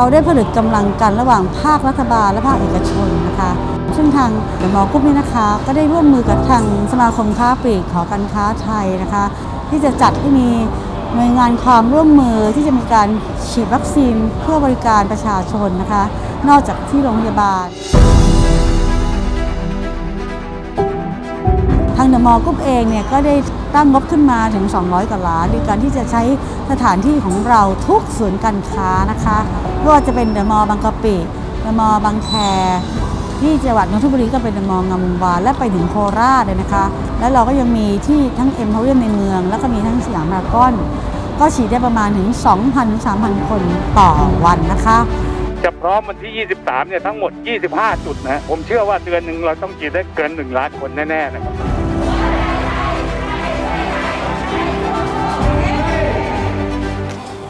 เราได้ผลึกกำลังกันระหว่างภาครัฐบาลและภาคเอกชนนะคะซึ่งทางเดมอกรุ๊ปนี้นะคะ ก็ได้ร่วมมือกับทางสมาคมค้าปลีกหอการค้าไทยนะคะ ที่จะจัดให้มีหน่วยงานความร่วมมือที่จะมีการฉีดวัคซีนเพื่อบริการประชาชนนะคะ นอกจากที่โรงพยาบาลางเดอะมอลล์กรุ๊ปเองเนี่ยก็ได้ตั้งงบขึ้นมาถึง 200 กว่าล้านในการที่จะใช้สถานที่ของเราทุกศูนย์การค้านะคะไม่ว่าจะเป็นเดอะมอลล์บางกะปิเดอะมอลล์บางแคที่จังหวัดนนทบุรีก็เป็นเดมองามวงวานและไปถึงโคราชเลยนะคะ แล้วเราก็ยังมีที่ทั้งเอ็มพาเรียมในเมือง แล้วก็มีทั้งสยามารากอน ก็ฉีดได้ประมาณถึง 2,000-3,000 คนต่อวันนะคะ จะพร้อมวันที่ 23 เนี่ยทั้งหมด 25 จุดนะ ผมเชื่อว่าเดือนหนึ่งเราต้องฉีดได้เกิน 1 ล้านคนแน่ ๆ นะครับ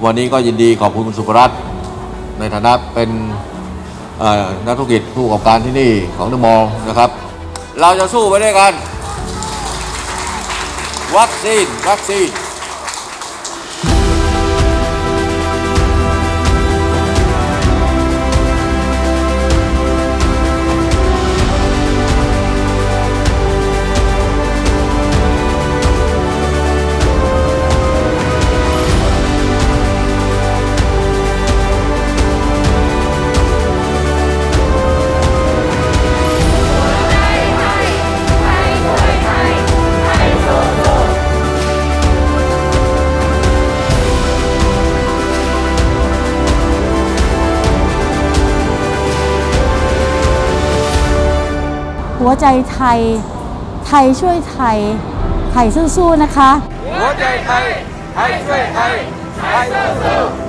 วันนี้ก็ยินดีขอบคุณคุณสุภรัตน์ในฐานะเป็นนักธุรกิจผู้ประกอบการที่นี่ของเดอะมอลล์นะครับ เราจะสู้ไปด้วยกัน วัคซีน วัคซีน หัวใจไทย ไทยช่วยไทย ไทยสู้ๆนะคะ หัวใจไทย ไทยช่วยไทย ไทยสู้ๆ